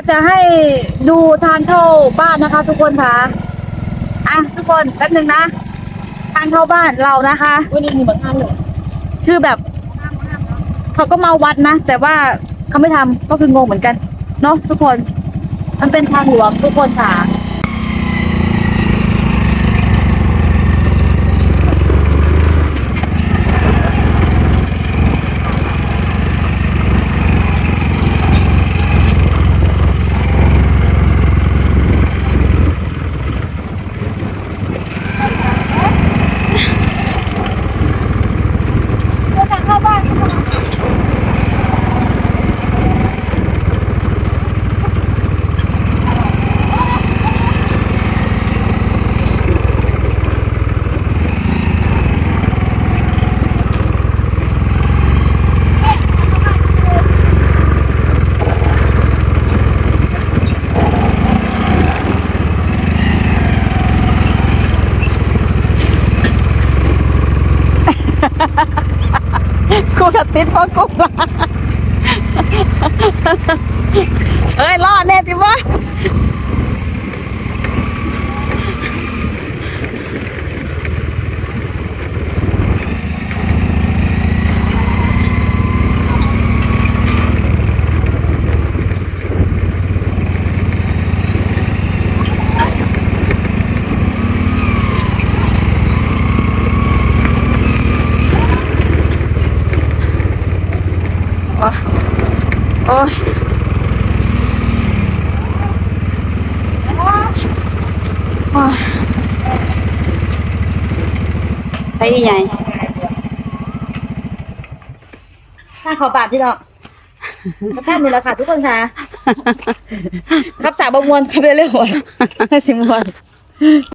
ก็จะให้ดูทางเข้าบ้านนะคะทุกคนค่ะ อะทุกคนแป๊บหนึงนะ ทางเข้าบ้านเรานะคะวันนี้มีบางท่านเลยคือแบบ เขาก็มาวัดนะ แต่ว่าเขาไม่ทำก็คืองงเหมือนกัน เนาะทุกคน มันเป็นทางหลวงทุกคนค่ะ กูกับติดเพราะกูละเอ้ยรอดแน่ติวะ โอ้ยโอ้ยโอ้ยใช่ยังไงข้าขอบาทพี่น้องมาท่านนี่แหละค่ะทุกคนค่ะครับสาบมวนครับเร็วๆให้สิมวน